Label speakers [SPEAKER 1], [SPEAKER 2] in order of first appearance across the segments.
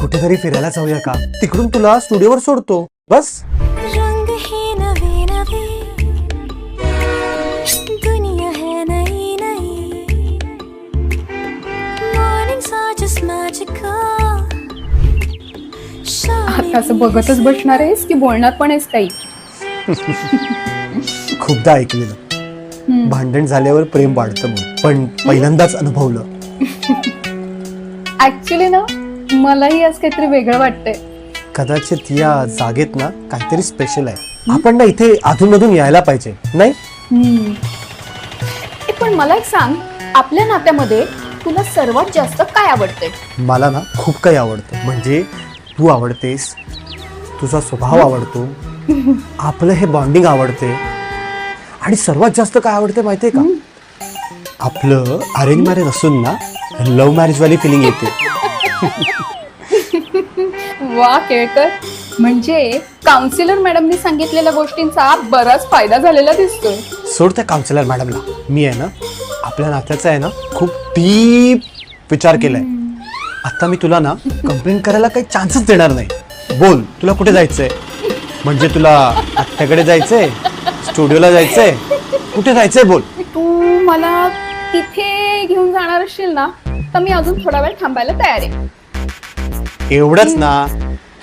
[SPEAKER 1] कुठेतरी फिरायला जाऊया का? तिकडून तुला स्टुडिओवर सोडतो. बस.
[SPEAKER 2] रंग है नवे नवे. दुनिया है नई नई. मॉर्निंग्स आर जस्ट मैजिकल
[SPEAKER 3] आता असं बघतच बसणार आहेस की बोलणार पण आहेस काही
[SPEAKER 1] खूपदा ऐकलेलं. भांडण झाल्यावर प्रेम वाढतं म्हणून. पण पहिल्यांदाच अनुभवलं.
[SPEAKER 3] ऍक्च्युली ना मलाही आज काहीतरी वेगळं वाटतंय.
[SPEAKER 1] कदाचित या जागेत ना काहीतरी स्पेशल आहे. आपण ना इथे अधूनमधून यायला पाहिजे नाही?
[SPEAKER 3] हम्म. ए, पण मला एक सांग आपल्या नात्यामध्ये तुला सर्वात जास्त काय आवडतंय?
[SPEAKER 1] मला ना खूप काही आवडतं. म्हणजे तू आवडतेस तुझा स्वभाव आवडतो आपलं हे बॉन्डिंग आवडते. आणि सर्वात जास्त काय आवडते माहितीये का? आपलं अरेंज मॅरेज असून ना लव्ह मॅरेज वाली फिलिंग येते.
[SPEAKER 3] वा केळकर. म्हणजे काउन्सिलर मॅडमनी सांगितलेल्या गोष्टींचा बराच फायदा झालेला दिसतोय.
[SPEAKER 1] सोड त्या काउन्सिलर मॅडमला मी आहे ना आपल्या नात्याचा आहे ना खूप डीप विचार केलाय. आता मी तुला ना कंप्लेंट करायला काही चान्सच देणार नाही. बोल तुला कुठे जायचंय? म्हणजे तुला आत्याकडे जायचंय? स्टुडिओला जायचंय? कुठे जायचंय? बोल.
[SPEAKER 3] तू मला तिथे घेऊन जाणार असशील ना तर मी अजून थोडा वेळ थांबायला तयार आहे.
[SPEAKER 1] एवढंच ना.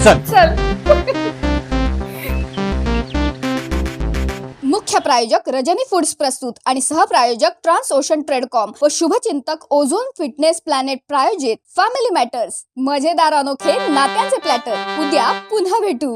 [SPEAKER 1] चल.
[SPEAKER 3] चल.
[SPEAKER 4] मुख्य प्रायोजक रजनी फूड्स प्रस्तुत आणि सहप्रायोजक ट्रान्स ओशन ट्रेडकॉम व शुभचिंतक ओझोन फिटनेस प्लॅनेट प्रायोजित फॅमिली मॅटर्स. मजेदार अनोखे नात्यांचे प्लॅटर. उद्या पुन्हा भेटू.